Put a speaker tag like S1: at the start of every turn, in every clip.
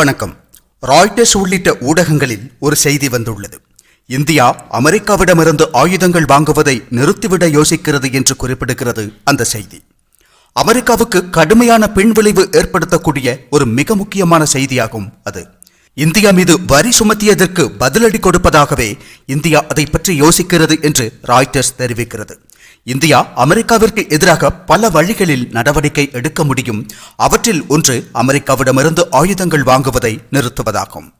S1: வணக்கம். ராய்டர்ஸ் உள்ளிட்ட ஊடகங்களில் ஒரு செய்தி வந்துள்ளது. இந்தியா அமெரிக்காவிடமிருந்து ஆயுதங்கள் வாங்குவதை நிறுத்திவிட யோசிக்கிறது என்று குறிப்பிடுகிறது அந்த செய்தி. அமெரிக்காவுக்கு கடுமையான பின்விளைவு ஏற்படுத்தக்கூடிய ஒரு மிக முக்கியமான செய்தியாகும் அது. இந்தியா மீது வரி சுமத்தியதற்கு பதிலடி கொடுப்பதாகவே இந்தியா அதை பற்றி யோசிக்கிறது என்று ராய்டர்ஸ் தெரிவிக்கிறது. இந்தியா அமெரிக்காவிற்கு எதிராக பல வழிகளில் நடவடிக்கை எடுக்க முடியும். அவற்றில் ஒன்று அமெரிக்காவிடமிருந்து ஆயுதங்கள் வாங்குவதை நிறுத்துவதாகும்.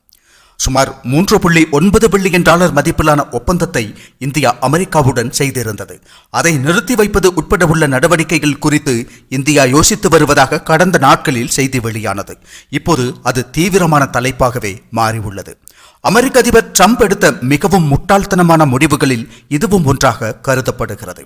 S1: சுமார் மூன்று புள்ளி ஒன்பது பில்லியன் டாலர் மதிப்பிலான ஒப்பந்தத்தை இந்தியா அமெரிக்காவுடன் செய்திருந்தது. அதை நிறுத்தி வைப்பது உட்பட உள்ள நடவடிக்கைகள் குறித்து இந்தியா யோசித்து வருவதாக கடந்த நாட்களில் செய்தி வெளியானது. இப்போது அது தீவிரமான தலைப்பாகவே மாறியுள்ளது. அமெரிக்க அதிபர் ட்ரம்ப் எடுத்த மிகவும் முட்டாள்தனமான முடிவுகளில் இதுவும் ஒன்றாக கருதப்படுகிறது.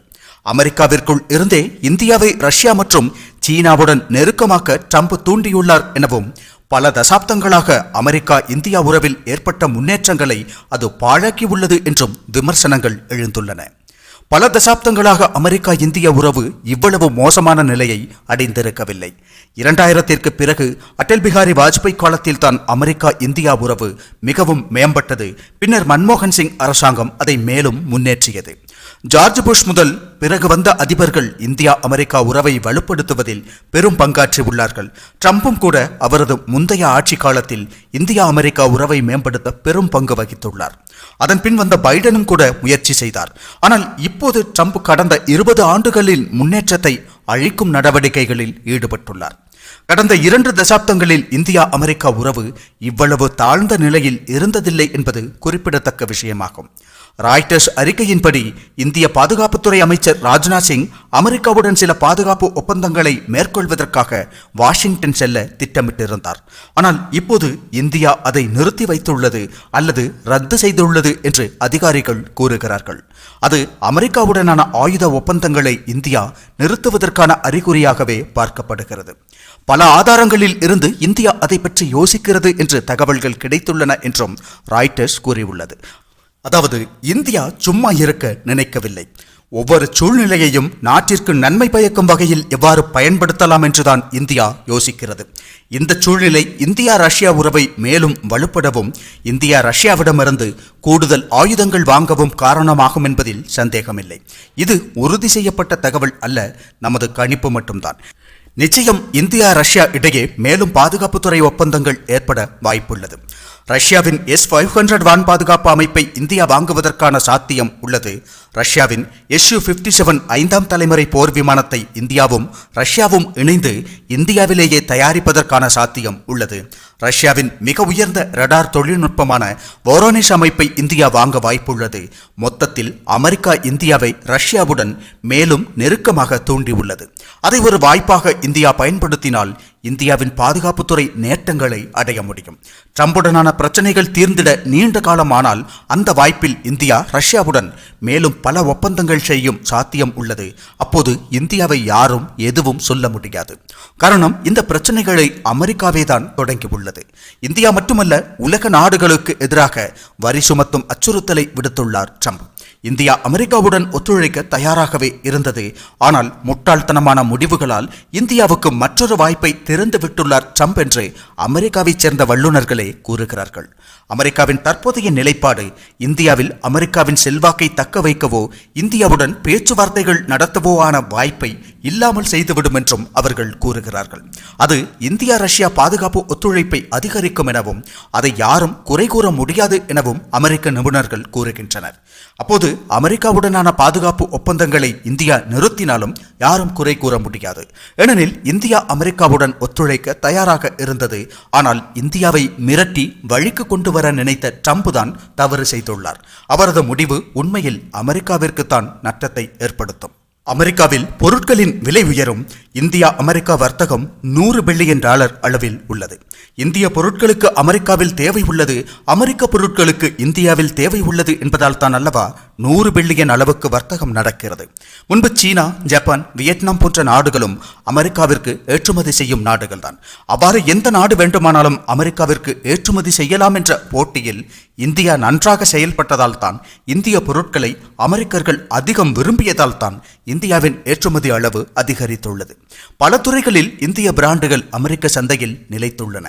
S1: அமெரிக்காவிற்குள் இருந்தே இந்தியாவை ரஷ்யா மற்றும் சீனாவுடன் நெருக்கமாக்க ட்ரம்ப் தூண்டியுள்ளார் எனவும் பல தசாப்தங்களாக அமெரிக்கா இந்தியா உறவில் ஏற்பட்ட முன்னேற்றங்களை அது பாழாக்கியுள்ளது என்றும் விமர்சனங்கள் எழுந்துள்ளன. பல தசாப்தங்களாக அமெரிக்கா இந்திய உறவு இவ்வளவு மோசமான நிலையை அடைந்திருக்கவில்லை. இரண்டாயிரத்திற்கு பிறகு அடல் பிகாரி வாஜ்பாய் காலத்தில் தான் அமெரிக்கா இந்தியா உறவு மிகவும் மேம்பட்டது. பின்னர் மன்மோகன் சிங் அரசாங்கம் அதை மேலும் முன்னேற்றியது. ஜார்ஜ் புஷ் முதல் பிறகு வந்த அதிபர்கள் இந்தியா அமெரிக்கா உறவை வலுப்படுத்துவதில் பெரும் பங்காற்றி உள்ளார்கள். ட்ரம்பும் கூட அவரது முந்தைய ஆட்சி காலத்தில் இந்தியா அமெரிக்கா உறவை மேம்படுத்த பெரும் பங்கு வகித்துள்ளார். அதன் பின் வந்த பைடனும் கூட முயற்சி செய்தார். ஆனால் இப்போது ட்ரம்ப் கடந்த இருபது ஆண்டுகளில் முன்னேற்றத்தை அழிக்கும் நடவடிக்கைகளில் ஈடுபட்டுள்ளார். கடந்த இரண்டு தசாப்தங்களில் இந்தியா அமெரிக்கா உறவு இவ்வளவு தாழ்ந்த நிலையில் இருந்ததில்லை என்பது குறிப்பிடத்தக்க விஷயமாகும். ராய்டர்ஸ் அறிக்கையின்படி இந்திய பாதுகாப்புத்துறை அமைச்சர் ராஜ்நாத் சிங் அமெரிக்காவுடன் சில பாதுகாப்பு ஒப்பந்தங்களை மேற்கொள்வதற்காக வாஷிங்டன் செல்ல திட்டமிட்டிருந்தார். ஆனால் இப்போது இந்தியா அதை நிறுத்தி வைத்துள்ளது அல்லது ரத்து செய்துள்ளது என்று அதிகாரிகள் கூறுகிறார்கள். அது அமெரிக்காவுடனான ஆயுத ஒப்பந்தங்களை இந்தியா நிறுத்துவதற்கான அறிகுறியாகவே பார்க்கப்படுகிறது. பல ஆதாரங்களில் இருந்து இந்தியா அதை பற்றி யோசிக்கிறது என்று தகவல்கள் கிடைத்துள்ளன என்றும் ராய்டர்ஸ் கூறியுள்ளது. அதாவது இந்தியா சும்மா இருக்க நினைக்கவில்லை. ஒவ்வொரு சூழ்நிலையையும் நாட்டிற்கு நன்மை பயக்கும் வகையில் எவ்வாறு பயன்படுத்தலாம் என்றுதான் இந்தியா யோசிக்கிறது. இந்த சூழ்நிலை இந்தியா ரஷ்யா உறவை மேலும் வலுப்படவும் இந்தியா ரஷ்யாவிடமிருந்து கூடுதல் ஆயுதங்கள் வாங்கவும் காரணமாகும் என்பதில் சந்தேகமில்லை. இது உறுதி செய்யப்பட்ட தகவல் அல்ல நமது கணிப்பு மட்டும்தான். நிச்சயம் இந்தியா ரஷ்யா இடையே மேலும் பாதுகாப்புத்துறை ஒப்பந்தங்கள் ஏற்பட வாய்ப்புள்ளது. ரஷ்யாவின் எஸ் ஃபைவ் ஹண்ட்ரட் வான் பாதுகாப்பு அமைப்பை இந்தியா வாங்குவதற்கான சாத்தியம் உள்ளது. ரஷ்யாவின் எஸ் யூ ஃபிஃப்டி செவன் ஐந்தாம் தலைமுறை போர் விமானத்தை இந்தியாவும் ரஷ்யாவும் இணைந்து இந்தியாவிலேயே தயாரிப்பதற்கான சாத்தியம் உள்ளது. ரஷ்யாவின் மிக உயர்ந்த ரடார் தொழில்நுட்பமான வோரோனிஷ் அமைப்பை இந்தியா வாங்க வாய்ப்புள்ளது. மொத்தத்தில் அமெரிக்கா இந்தியாவை ரஷ்யாவுடன் மேலும் நெருக்கமாக தூண்டியுள்ளது. அதை ஒரு வாய்ப்பாக இந்தியா பயன்படுத்தினால் இந்தியாவின் பாதுகாப்புத்துறை நேட்டங்களை அடைய முடியும் ட்ரம்புடனான பிரச்சனைகள் தீர்ந்திட நீண்ட காலமானால் அந்த வாய்ப்பில் இந்தியா ரஷ்யாவுடன் மேலும் பல ஒப்பந்தங்கள் செய்யும் சாத்தியம் உள்ளது அப்போது இந்தியாவை யாரும் எதுவும் சொல்ல முடியாது காரணம் இந்த பிரச்சனைகளை அமெரிக்காவே தான் தொடங்கியுள்ளது இந்தியா மட்டுமல்ல உலக நாடுகளுக்கு எதிராக வரி சுமத்தும் அச்சுறுத்தலை விடுத்துள்ளார் ட்ரம்ப் இந்தியா அமெரிக்காவுடன் ஒத்துழைக்க தயாராகவே இருந்தது. ஆனால் முட்டாள்தனமான முடிவுகளால் இந்தியாவுக்கு மற்றொரு வாய்ப்பை திறந்து விட்டுள்ளார் ட்ரம்ப் என்று அமெரிக்காவைச் சேர்ந்த வல்லுநர்களே கூறுகிறார்கள். அமெரிக்காவின் தற்போதைய நிலைப்பாடு இந்தியாவில் அமெரிக்காவின் செல்வாக்கை தக்க வைக்கவோ இந்தியாவுடன் பேச்சுவார்த்தைகள் நடத்தவோ ஆன வாய்ப்பை இல்லாமல் செய்துவிடும் என்றும் அவர்கள் கூறுகிறார்கள். அது இந்தியா ரஷ்யா பாதுகாப்பு ஒத்துழைப்பை அதிகரிக்கும் எனவும் அதை யாரும் குறை கூற முடியாது எனவும் அமெரிக்க நிபுணர்கள் கூறுகின்றனர். அப்போது அமெரிக்காவுடனான பாதுகாப்பு ஒப்பந்தங்களை இந்தியா நிறுத்தினாலும் யாரும் குறை கூற முடியாது. ஏனெனில் இந்தியா அமெரிக்காவுடன் ஒத்துழைக்க தயாராக இருந்தது. ஆனால் இந்தியாவை மிரட்டி வழிக்கு கொண்டு வர நினைத்த ட்ரம்ப் தான் தவறு செய்துள்ளார். அவரது முடிவு உண்மையில் அமெரிக்காவிற்கு தான் நட்டத்தை ஏற்படுத்தும். அமெரிக்காவில் பொருட்களின் விலை உயரும். இந்தியா அமெரிக்கா வர்த்தகம் நூறு பில்லியன் டாலர் அளவில் உள்ளது. இந்திய பொருட்களுக்கு அமெரிக்காவில் தேவை உள்ளது. அமெரிக்க பொருட்களுக்கு இந்தியாவில் தேவை உள்ளது என்பதால் தான் அல்லவா? நூறு பில்லியன் அளவுக்கு வர்த்தகம் நடக்கிறது. முன்பு சீனா ஜப்பான் வியட்நாம் போன்ற நாடுகளும் அமெரிக்காவிற்கு ஏற்றுமதி செய்யும் நாடுகள் தான் அவ்வாறு எந்த நாடு வேண்டுமானாலும் அமெரிக்காவிற்கு ஏற்றுமதி செய்யலாம் என்ற போட்டியில் இந்தியா நன்றாக செயல்பட்டதால் தான் இந்திய பொருட்களை அமெரிக்கர்கள் அதிகம் விரும்பியதால் தான் இந்தியாவின் ஏற்றுமதி அளவு அதிகரித்துள்ளது. பல துறைகளில் இந்திய பிராண்டுகள் அமெரிக்க சந்தையில் நிலைத்துள்ளன.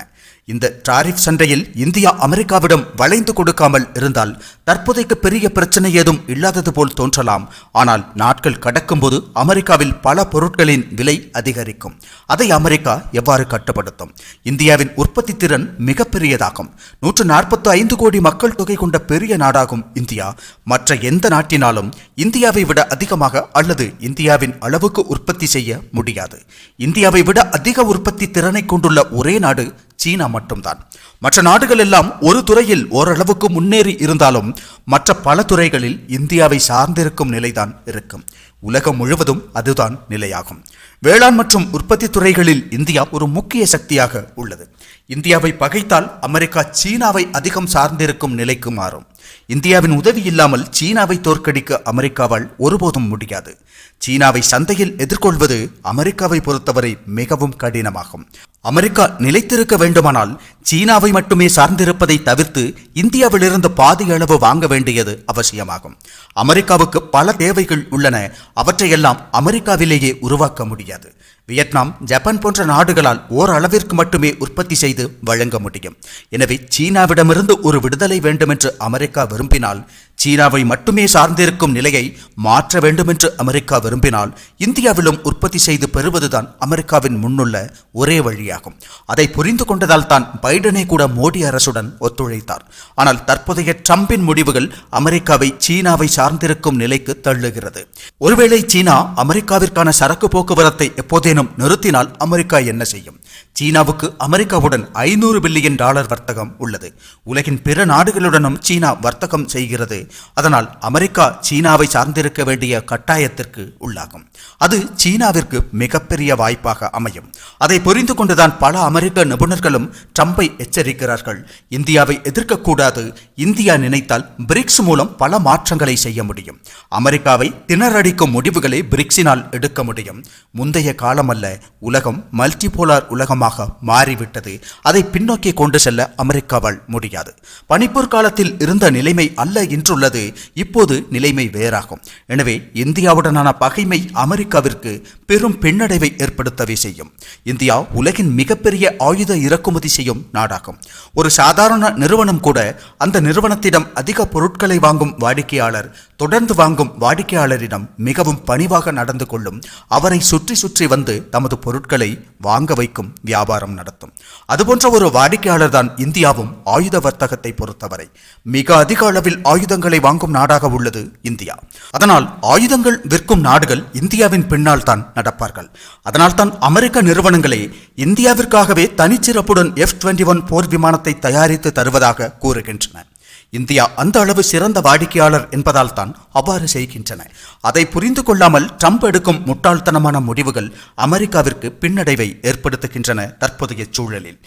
S1: இந்த டாரிஃப் சண்டையில் இந்தியா அமெரிக்காவிடம் வளைந்து கொடுக்காமல் இருந்தால் தற்போதைக்கு பெரிய பிரச்சனை ஏதும் இல்லாதது போல் தோன்றலாம். ஆனால் நாட்கள் கடக்கும்போது அமெரிக்காவில் பல பொருட்களின் விலை அதிகரிக்கும். அதை அமெரிக்கா எவ்வாறு கட்டுப்படுத்தும்? இந்தியாவின் உற்பத்தி திறன் மிகப்பெரியதாகும். நூற்று நாற்பத்தி ஐந்து கோடி மக்கள் தொகை கொண்ட பெரிய நாடாகும் இந்தியா. மற்ற எந்த நாட்டினாலும் இந்தியாவை விட அதிகமாக அல்லது இந்தியாவின் அளவுக்கு உற்பத்தி செய்ய முடியாது. இந்தியாவை விட அதிக உற்பத்தி திறனை கொண்டுள்ள ஒரே நாடு சீனா மட்டும்தான். மற்ற நாடுகள் எல்லாம் ஒரு துறையில் ஓரளவுக்கு முன்னேறி இருந்தாலும் மற்ற பல துறைகளில் இந்தியாவை சார்ந்திருக்கும் நிலைதான் இருக்கும். உலகம் முழுவதும் அதுதான் நிலையாகும். வேளாண் மற்றும் உற்பத்தி துறைகளில் இந்தியா ஒரு முக்கிய சக்தியாக உள்ளது. இந்தியாவை பகைத்தால் அமெரிக்கா சீனாவை அதிகம் சார்ந்திருக்கும் நிலைக்கு மாறும். இந்தியாவின் உதவி இல்லாமல் சீனாவை தோற்கடிக்க அமெரிக்காவால் ஒருபோதும் முடியாது. சீனாவை சந்தையில் எதிர்கொள்வது அமெரிக்காவை பொறுத்தவரை மிகவும் கடினமாகும். அமெரிக்கா நிலைத்திருக்க வேண்டுமானால் சீனாவை மட்டுமே சார்ந்திருப்பதை தவிர்த்து இந்தியாவிலிருந்து பாதி அளவு வாங்க வேண்டியது அவசியமாகும். அமெரிக்காவுக்கு பல தேவைகள் உள்ளன. அவற்றையெல்லாம் அமெரிக்காவிலேயே உருவாக்க முடியாது. வியட்நாம் ஜப்பான் போன்ற நாடுகளால் ஓரளவிற்கு மட்டுமே உற்பத்தி செய்து வழங்க முடியும். எனவே சீனாவிடமிருந்து ஒரு விடுதலை வேண்டுமென்று அமெரிக்கா அமெரிக்கா விரும்பினால் சீனாவை மட்டுமே சார்ந்திருக்கும் நிலையை மாற்ற வேண்டுமென்று அமெரிக்கா விரும்பினால் இந்தியாவிலும் உற்பத்தி செய்து பெறுவதுதான் அமெரிக்காவின் முன்னுள்ள ஒரே வழியாகும். அதை புரிந்து கொண்டதால் தான் பைடனே கூட மோடி அரசுடன் ஒத்துழைத்தார். ஆனால் தற்போதைய ட்ரம்பின் முடிவுகள் அமெரிக்காவை சீனாவை சார்ந்திருக்கும் நிலைக்கு தள்ளுகிறது. ஒருவேளை சீனா அமெரிக்காவிற்கான சரக்கு போக்குவரத்தை எப்போதேனும் நிறுத்தினால் அமெரிக்கா என்ன செய்யும்? சீனாவுக்கு அமெரிக்காவுடன் ஐநூறு பில்லியன் டாலர் வர்த்தகம் உள்ளது. உலகின் பிற நாடுகளுடனும் சீனா வர்த்தகம் செய்கிறது. அதனால் அமெரிக்கா சீனாவை சார்ந்திருக்க வேண்டிய கட்டாயத்திற்கு உள்ளாகும். அது சீனாவிற்கு மிகப்பெரிய வாய்ப்பாக அமையும். அதை புரிந்து கொண்டுதான் பல அமெரிக்க நிபுணர்களும் ட்ரம்பை எச்சரிக்கிறார்கள். இந்தியாவை எதிர்க்கக்கூடாது. இந்தியா நினைத்தால் பிரிக்ஸ் மூலம் பல மாற்றங்களை செய்ய முடியும். அமெரிக்காவை திணறடிக்கும் முடிவுகளை பிரிக்ஸினால் எடுக்க முடியும். முந்தைய காலமல்ல. உலகம் மல்டிபோலார் உலக உலகமாக மாறிவிட்டது. அதை பின்னோக்கி கொண்டு செல்ல அமெரிக்காவால் முடியாது. பனிப்போர் காலத்தில் இருந்த நிலைமை அல்ல இன்றுள்ளது. இப்போது நிலைமை வேறாகும். எனவே இந்தியாவுடனான பகைமை அமெரிக்காவிற்கு பெரும் பின்னடைவை ஏற்படுத்தவே செய்யும். இந்தியா உலகின் மிகப்பெரிய ஆயுத இறக்குமதி செய்யும் நாடாகும். ஒரு சாதாரண நிறுவனம் கூட அந்த நிறுவனத்திடம் அதிக பொருட்களை வாங்கும் வாடிக்கையாளர் தொடர்ந்து வாங்கும் வாடிக்கையாளரிடம் மிகவும் பணிவாக நடந்து கொள்ளும் அவரை சுற்றி சுற்றி வந்து தமது பொருட்களை வாங்க வைக்கும் வியாபாரம் நடத்தும். அதுபோன்ற ஒரு வாடிக்கையாளர் தான் இந்தியாவும் ஆயுத வர்த்தகத்தை பொறுத்தவரை. மிக அதிக அளவில் ஆயுதங்களை வாங்கும் நாடாக உள்ளது இந்தியா. அதனால் ஆயுதங்கள் விற்கும் நாடுகள் இந்தியாவின் பின்னால் தான் நடப்பார்கள். அதனால் தான் அமெரிக்க நிறுவனங்களே இந்தியாவிற்காகவே தனிச்சிறப்புடன் எஃப் டுவெண்ட்டி ஒன் போர் விமானத்தை தயாரித்து தருவதாக கூறுகின்றன. இந்தியா அந்த அளவு சிறந்த வாடிக்கையாளர் என்பதால் தான் அவ்வாறு செய்கின்றன. அதை புரிந்து கொள்ளாமல் ட்ரம்ப் எடுக்கும் முட்டாள்தனமான முடிவுகள் அமெரிக்காவிற்கு பின்னடைவை ஏற்படுத்துகின்றன தற்போதைய சூழலில்.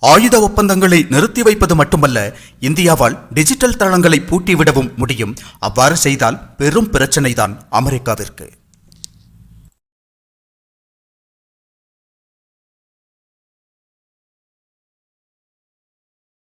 S1: ஆயுத ஒப்பந்தங்களை நிறுத்தி வைப்பது மட்டுமல்ல இந்தியாவால் டிஜிட்டல் தளங்களை பூட்டிவிடவும் முடியும். அவ்வாறு செய்தால் பெரும் பிரச்சனைதான் அமெரிக்காவிற்கு.